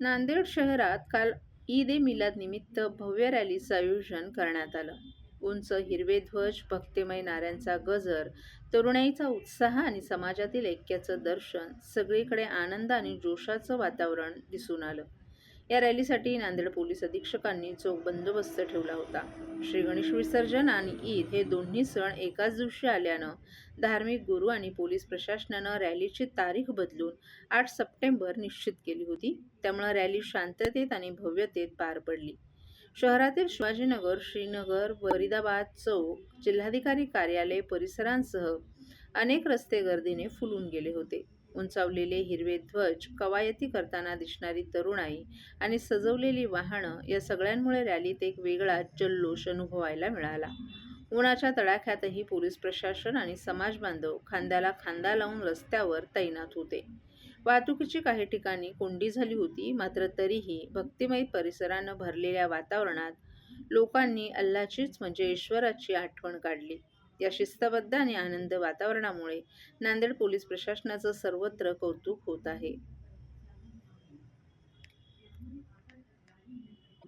नांदेड शहरात काल ईद ए मिलाद निमित्त भव्य रॅलीचं आयोजन करण्यात आलं. उंच हिरवे ध्वज भक्तिमय नाऱ्यांचा गजर तरुणाईचा उत्साह आणि समाजातील ऐक्याचं दर्शन सगळीकडे आनंद आणि जोशाचं वातावरण दिसून आलं. या रॅलीसाठी नांदेड पोलीस अधीक्षकांनी चोख बंदोबस्त ठेवला होता. श्री गणेश विसर्जन आणि ईद हे दोन्ही सण एकाच दिवशी आल्यानं धार्मिक गुरु आणि पोलीस प्रशासनानं रॅलीची तारीख बदलून आठ सप्टेंबर निश्चित केली होती. त्यामुळे रॅली शांततेत आणि भव्यतेत पार पडली. शहरातील शिवाजीनगर श्रीनगर फरीदाबाद चौक जिल्हाधिकारी कार्यालय परिसरांसह अनेक रस्ते गर्दीने फुलून गेले होते. उंचावलेले हिरवे ध्वज कवायती करताना दिसणारी तरुणाई आणि सजवलेली वाहनं या सगळ्यांमुळे रॅलीत एक वेगळा जल्लोष अनुभवायला मिळाला. उन्हाच्या तडाख्यातही पोलीस प्रशासन आणि समाज बांधव खांद्याला खांदा लावून रस्त्यावर तैनात होते. वाहतुकीची काही ठिकाणी कोंडी झाली होती मात्र तरीही भक्तिमय परिसरानं भरलेल्या वातावरणात लोकांनी अल्लाचीच म्हणजे ईश्वराची आठवण काढली. या शिस्तबद्ध आणि आनंद वातावरणामुळे नांदेड पोलीस प्रशासनाचं सर्वत्र कौतुक होत आहे.